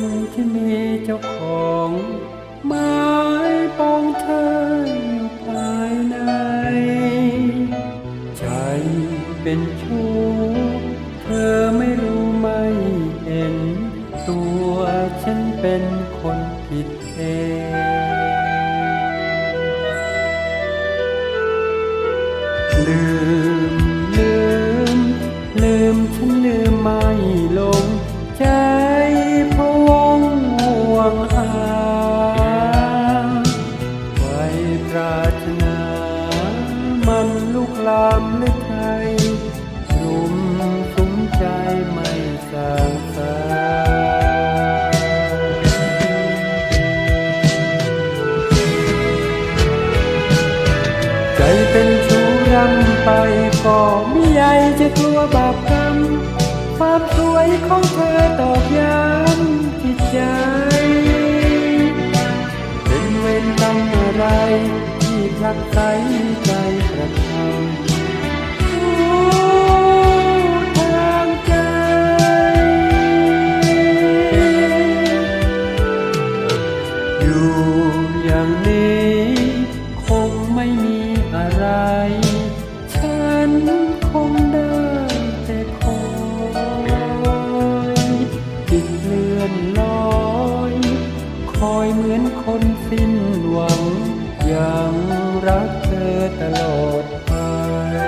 นที่มีเจ้าของหมายปองเธออยู่ภายในใจเป็นชู้เธอไม่รู้ไม่เห็น ตัวฉันเป็นคนผิดเองลืมลืมลืมฉันลืมไม่ลง ความสวยของเธอตอกย้ำจิตใจ เป็นเวรกรรมอะไรที่ผลักไสใจกระทำรู้ทางใจอยู่อย่างนี้ อยเหมือนคนสิ้นหวัง ยังรักเธอตลอดไปใจ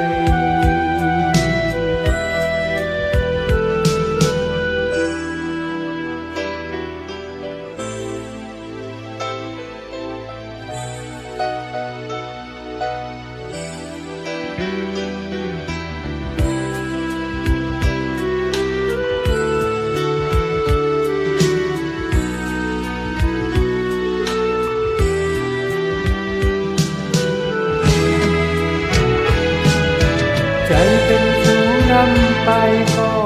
ไปก็ไม่